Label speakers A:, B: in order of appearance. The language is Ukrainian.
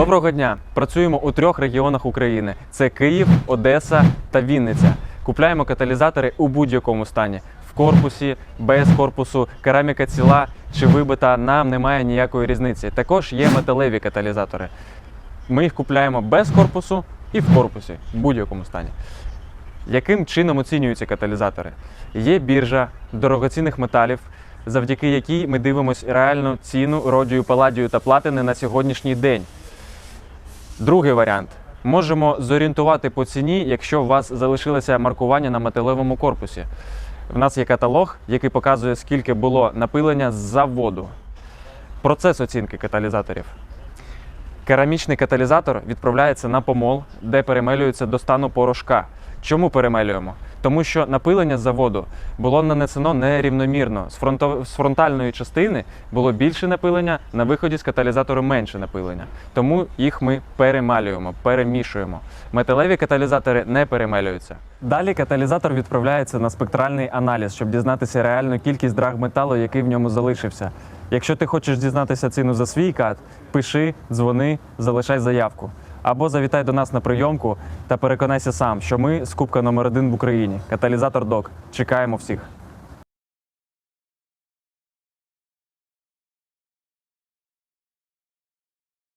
A: Доброго дня! Працюємо у трьох регіонах України: це Київ, Одеса та Вінниця. Купляємо каталізатори у будь-якому стані. В корпусі, без корпусу, кераміка ціла чи вибита, нам немає ніякої різниці. Також є металеві каталізатори. Ми їх купляємо без корпусу і в корпусі, в будь-якому стані. Яким чином оцінюються каталізатори? Є біржа дорогоцінних металів, завдяки якій ми дивимося реальну ціну родію, паладію та платини на сьогоднішній день. Другий варіант. Можемо зорієнтувати по ціні, якщо у вас залишилося маркування на металевому корпусі. В нас є каталог, який показує, скільки було напилення з заводу. Процес оцінки каталізаторів. Керамічний каталізатор відправляється на помол, де перемелюється до стану порошка. Чому перемелюємо? Тому що напилення заводу було нанесено нерівномірно. З, фронто... з фронтальної частини було більше напилення, на виході з каталізатору менше напилення. Тому їх ми перемалюємо, перемішуємо. Металеві каталізатори не перемелюються. Далі каталізатор відправляється на спектральний аналіз, щоб дізнатися реальну кількість драгметалу, який в ньому залишився. Якщо ти хочеш дізнатися ціну за свій кат, пиши, дзвони, залишай заявку. Або завітай до нас на прийомку та переконайся сам, що ми скупка номер один в Україні. Каталізатор ДОК. Чекаємо всіх.